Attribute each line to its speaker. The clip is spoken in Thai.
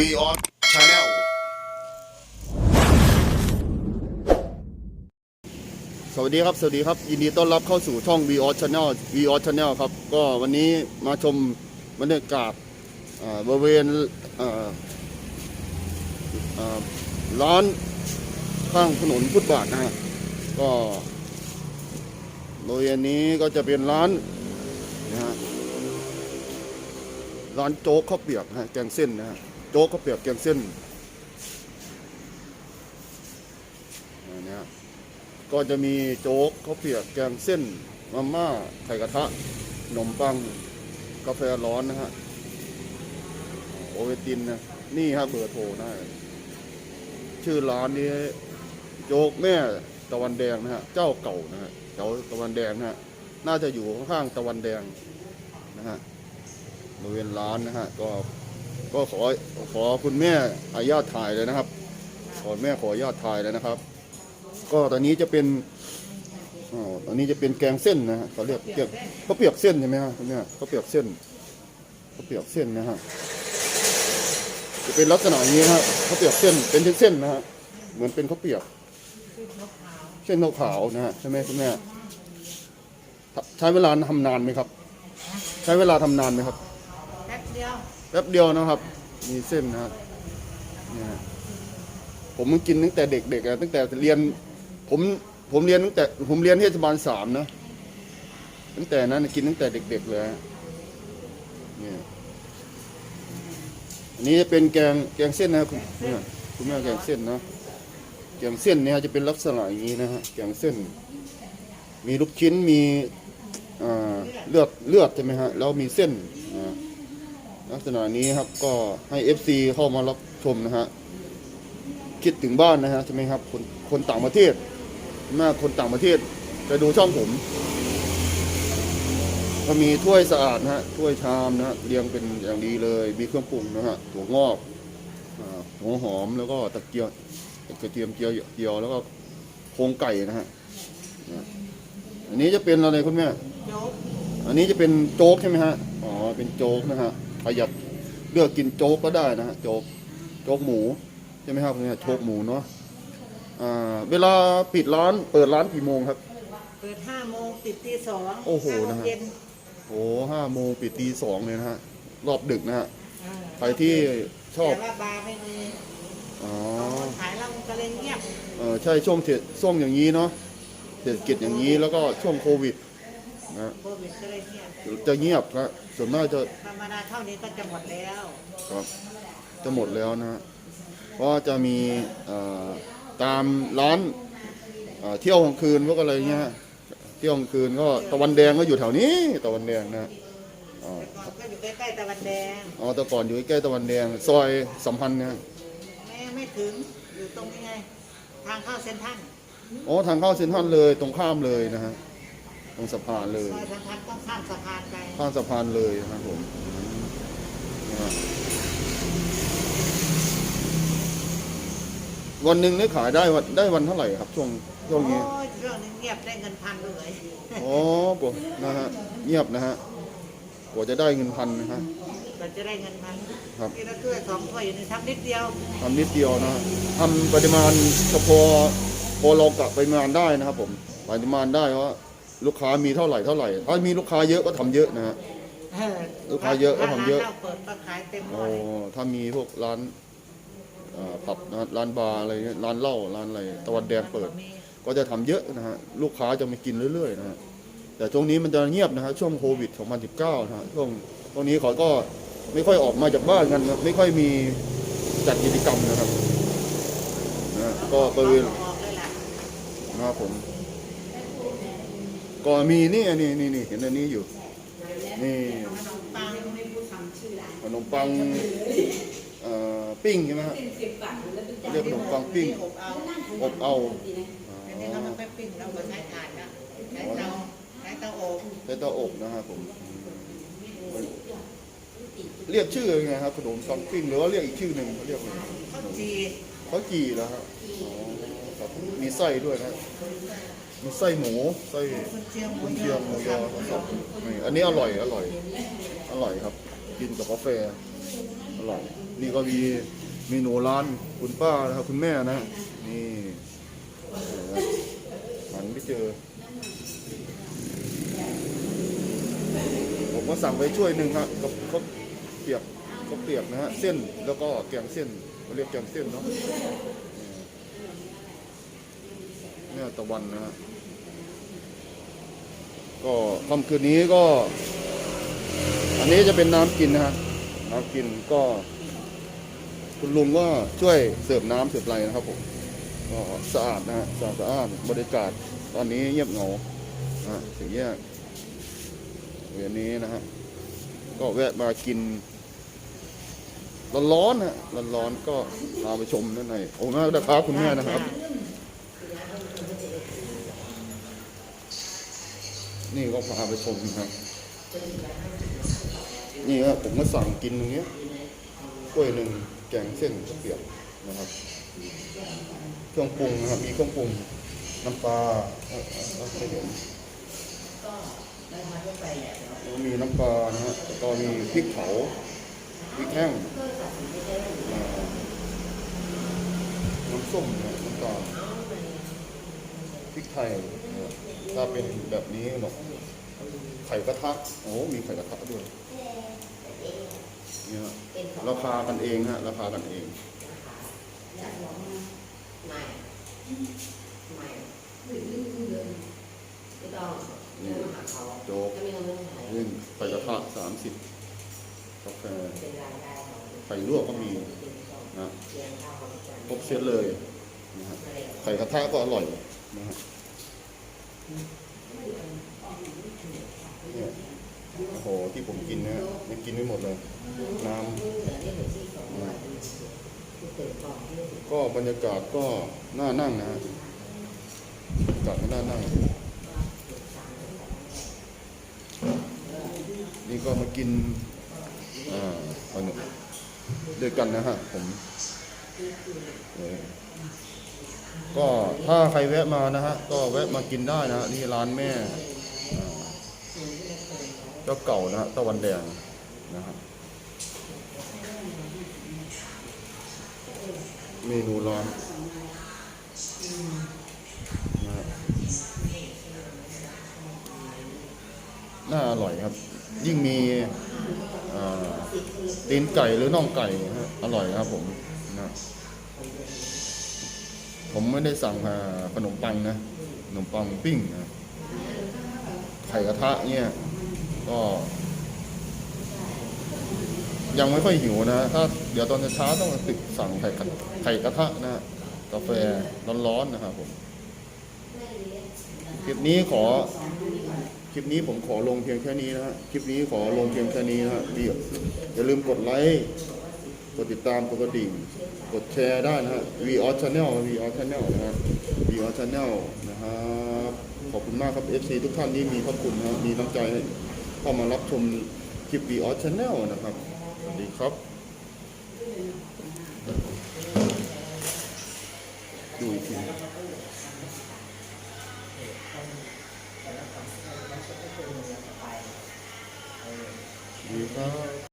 Speaker 1: วีออสชาแนลสวัสดีครับ สวัสดีครับ ยินดีต้อนรับเข้าสู่ช่อง v ีออสชาแนลวีออสชาแนลครับ ก็วันนี้มาชมบรรยากาศอ่าบริเวณอ่าอ่าร้านข้างถนนฟุตบาทนะฮะก็บริเวณนี้ก็จะเป็นร้านนะฮะร้านโจ๊กข้าวเปียกนะฮะแกงเส้นนะฮะ โจ๊กข้าเปียกแกงเส้นอันเนี้ยก็จะมีโจ๊กข้าวเปียกแกงเส้นมาม่าไข่กระทะขนมปัง กาแฟร้อนนะฮะโอเวตินนะ นี่ครับเบอร์โทรได้ ชื่อร้านนี้ โจ๊กแม่ตะวันแดงนะฮะ เจ้าเก่านะฮะเจ้าตะวันแดงนะฮะ น่าจะอยู่ข้างตะวันแดงนะฮะบริเวณร้านนะฮะ ก็ ก็ขอขอคุณแม่อนุญาตถ่ายเลยนะครับ ขอแม่ขออนุญาตถ่ายเลยนะครับ ก็ตอนนี้จะเป็นอ๋อตอนนี้จะเป็นแกงเส้นนะฮะเขาเรียกเปียกเขาเปียกเส้นใช่ไหมฮะคุณแม่เขาเปียกเส้นเขาเปียกเส้นนะฮะจะเป็นลักษณะอย่างนี้นะฮะเขาเปียกเส้นเป็นเส้นๆนะฮะเหมือนเป็นเขาเปียกเส้นขาวๆนะฮะใช่ไหมคุณแม่ใช้เวลาทำนานไหมครับ ใช้เวลาทำนานไหมครับ
Speaker 2: ดียว
Speaker 1: แป๊บเดียวนะครับ มีเส้นนะครับเนี่ยฮะผมมันกินตั้งแต่เด็กๆอะตั้งแต่เรียน ผมผมเรียนตั้งแต่ผมเรียนเทศบาลสามนะ ตั้งแต่นั้นกินตั้งแต่เด็ก ๆ เลยฮะเนี่ยอันนี้จะเป็นแกงแกงเส้นนะครับคุณเนี่ยคุณแม่แกงเส้นนะแกงเส้นเนี่ยจะเป็นลักษณะอย่างนี้นะฮะแกงเส้น มีลูกชิ้นมีอ่าเลือดเลือดใช่ไหมฮะแล้วมีเส้น ลักษณะนี้ครับก็ให้ FC เข้ามารับชมนะฮะคิดถึงบ้านนะฮะใช่ไหมครับคนคนต่างประเทศแม่คนต่างประเทศจะดูช่องผมก็มีถ้วยสะอาดนะฮะถ้วยชามนะฮะเรียงเป็นอย่างดีเลย มีเครื่องปรุงนะฮะถั่วงอกอหัวหอมแล้วก็ตะเกียบกระเทียมเจียวเจียวแล้วก็โครงไก่นะฮะอันนี้จะเป็นอะไรคุณแม่อันนี้จะเป็นโจ๊กใช่ไหมฮะอ๋อเป็นโจ๊กนะฮะ ใครอยากเลือกกินโจ๊กก็ได้นะฮะโจ๊กโจ๊กหมูใช่ไหมครับเนี่ยโจ๊กหมูเนาะอ่าเวลาปิดร้านเปิดร้านกี่โมงครับ
Speaker 2: เปิดห้าโมงปิดตีสอง
Speaker 1: โอ้โห
Speaker 2: ห้า
Speaker 1: นะ
Speaker 2: โมง
Speaker 1: ฮะ
Speaker 2: เย็น
Speaker 1: โอ้ห้าโมงปิดตีสองเลยนะฮะรอบดึกนะฮะ
Speaker 2: อ่า
Speaker 1: ใครที่ชอบ
Speaker 2: แต่ว่าบาร์ไม่มี
Speaker 1: อ๋อ
Speaker 2: ขายเหล้ามันก็เลยเงียบ
Speaker 1: เออใช่ช่วงเทช่วงอย่างนี้เนาะเศรษฐกิจอย่างนี้แล้วก็ช่วงโควิด นะ
Speaker 2: โควิดก็เลยเงียบ
Speaker 1: จะเงียบครับส่วนมากจะ
Speaker 2: ธรรมดาเท่านี้ก็จะหมดแล้ว
Speaker 1: ครับจะหมดแล้วนะฮะเพราะว่าจะมีเอ่อตามร้านเอ่อเที่ยวกลางคืนพวกอะไรเงี้ยฮะเที่ยวกลางคืนก็ตะวันแดงก็อยู่แถวนี้ตะวันแดงนะฮะอ๋อ
Speaker 2: ก่อนก็อยู่ใกล้ๆตะวันแดง
Speaker 1: อ๋อแต่ก่อนอยู่ใกล้ๆตะวันแดง ซอยสัมพันธ์นะฮะ
Speaker 2: แม่ไม่ถึงอยู่ตรงนี้ไง ทางเข้าเซ็นทรัล
Speaker 1: อ๋อทางเข้าเซ็นทรัลเลยตรงข้ามเลยนะฮะต รงสะพานเลย
Speaker 2: ซอยเซ็นทรัลต้องข้ามสะพานไป
Speaker 1: ข้ามสะพานเลยนะครับผมนะฮะวันหนึ่งได้ขายได้วันได้วันเท่าไหร่ครับ ช่วงช่วง
Speaker 2: โอ้
Speaker 1: นี้
Speaker 2: ยเรื่องนี้เงียบได้เงินพันเลย
Speaker 1: อ๋อกว่านะฮะเงียบนะฮะกว่าจะได้เงินพันนะฮะ
Speaker 2: เราจะได้เงินพัน
Speaker 1: ครับ
Speaker 2: ทีละถ้วยสองถ้วยอยู่ในทำนิดเดียว
Speaker 1: ทำนิดเดียวนะฮะทำปริมาณเฉพาะพอเรากะปริมาณได้นะครับผมปริมาณได้ว่า ลูกค้ามีเท่าไหร่เท่าไหร่ ถ้ามีลูกค้าเยอะก็ทำเยอะนะฮะ
Speaker 2: เออ
Speaker 1: ลูกค้าเยอะก็ทำเยอะ
Speaker 2: ร้านหล้าเปิดก็ขายเต็มหม
Speaker 1: โอ้
Speaker 2: ดเลย
Speaker 1: ถ้ามีพวกร้านเอ่อผับนะร้านบาร์อะไรเงี้ยร้านเหล้าร้านอะไรตะวันแดงเปิด
Speaker 2: มี
Speaker 1: ก็จะทำเยอะนะฮะลูกค้าจะมากินเรื่อยๆนะฮะแต่ช่วงนี้มันจะเงียบนะฮะช่วงโควิด 2019 นะฮะช่วงตรงนี้เขาก็ไม่ค่อยออกมาจากบ้านกันนะไม่ค่อยมีจัดกิจกรรมนะครับนะฮะก็บริเวณ
Speaker 2: ออกเลยแหละ
Speaker 1: นะครับผม ก็มีนี่อันนี่นี่นี่เห็นอันนี้อยู่ นี่
Speaker 2: ขนมปังไม่พูดคำชื่อร้าน
Speaker 1: ขนมปังเอ่อปิ้งใช่ไหมฮะเรียกขนมปังปิ้ง
Speaker 2: อบเอา
Speaker 1: อบเอา
Speaker 2: อันนี้เขาไม่ค่อยปิ้งเราก็ใช้ถ่านนะใช้เตาใช้เตาอบ
Speaker 1: ใช้เตาอบนะครับผมเรียกชื่อยังไงครับขนมปังปิ้งหรือว่าเรียกอีกชื่อหนึ่งเขาเรียกอะไร
Speaker 2: ข้าวจี
Speaker 1: ข้าวจี่แล้วครับอ๋อครับมีไส้ด้วยนะ มีไส้หมูไส้
Speaker 2: คุณเชียงหมู
Speaker 1: กุน
Speaker 2: ย
Speaker 1: เชีย
Speaker 2: อง
Speaker 1: หมูยอผสมนี่อันนี้อร่อยอร่อย อร่อยครับ กินกับกาแฟอร่อยนี่ก็มีเมนูร้านคุณป้านะครับคุณแม่นะนี่เออหันไม่เจอ ผมก็สั่งไปช่วยหนึ่งครับกับข้าวเปียกข้าวเปียกนะฮะเส้นแล้วก็แกงเส้นเขาเรียกแกงเส้นเนาะ เนี่ตะวันนะฮะก็ค่ำคืนนี้ก็ อันนี้จะเป็นน้ำกินนะฮะน้ำกินก็ คุณลุงก็ช่วยเสิร์ฟน้ำเสิร์ฟอะไรนะครับผมก็สะอาดนะฮะสะอาดสะอาดบรรยากาศตอนนี้เงียบเหงานะฮะสี่แยกเวียนนี้นะฮะก็แวะมากินร้อนๆนะร้อนๆก็พาไปชมด้านในโอ้มากนะครับคุณแม่นะครับ นี่ก็พาไปชมนะครับ นี่ครับผมมาสั่งกินตรงนี้กล้วยหนึ่งแกงเส้นข้าวเปียกนะครับ เครื่องปรุงนะครับมีเครื่องปรุงน้ำปลาเอ่อเอ่อเอ่อไม่เห็นแล้วมีน้ำปลานะฮะแล้วก็มีพริกเผาพริกแห้งน้ำส้มนะน้ำตาล พริกไทยนะถ้าเป็นแบบนี้เนาะไข่กระทะโอ้มีไข่กระทะด้วยเนี่ยราคากันเองฮะราคากันเอง
Speaker 2: ใหม่ใหม่ไม่ต้อง
Speaker 1: นี่
Speaker 2: หาเขา
Speaker 1: โจ๊ก
Speaker 2: ก็ไม่ต้องเรื่องไหน
Speaker 1: นี่ไข่กระทะสามสิบกาแฟ
Speaker 2: ไข่
Speaker 1: ลวกก็มีนะ
Speaker 2: เลี้ยงข้าวของจันทร์
Speaker 1: ครบเซตเลยนะฮะไข่กระทะก็อร่อย นะฮะเนี่ยโอ้โหที่ผมกินนะยังกินไม่หมดเลย น้ำก็บรรยากาศก็น่านั่งนะฮะบรรยากาศก็น่านั่ง นี่ก็มากินอ่าขนมด้วยกันนะฮะผมเออ ก็ถ้าใครแวะมานะฮะก็แวะมากินได้นะฮะนี่ร้านแม่เจ้าเก่านะฮะตะวันแดงนะฮะเมนูร้านนะฮะน่าอร่อยครับ ยิ่งมีตีนไก่หรือน่องไก่นะฮะอร่อยครับผมนะ ผมไม่ได้สั่งอ่ขนมปังนะขนมปังปิ้งนะไข่กระทะเนี่ยก็ ยังไม่ค่อยหิวนะถ้าเดี๋ยวตอนเช้าต้องติดสั่งไข่กระไข่กระทะนะกาแฟร้อนๆนะครับผมคลิปนี้ขอคลิปนี้ผมขอลงเพียงแค่นี้นะฮะคลิปนี้ขอลงเพียงแค่นี้นะฮะอย่าอย่าลืมกดไลค์ ดติดตามกดกระดิ่งกดแชร์ได้นะฮะ V o Channel V o Channel นะฮะ V o Channel นะครับขอบคุณมากครับ FC ทุกท่านที่มีพระคุณนะมีน้ำใจเข้ามารับชมคลิป V o Channel นะครับสวัสดีครับดูอีกทีดีครับ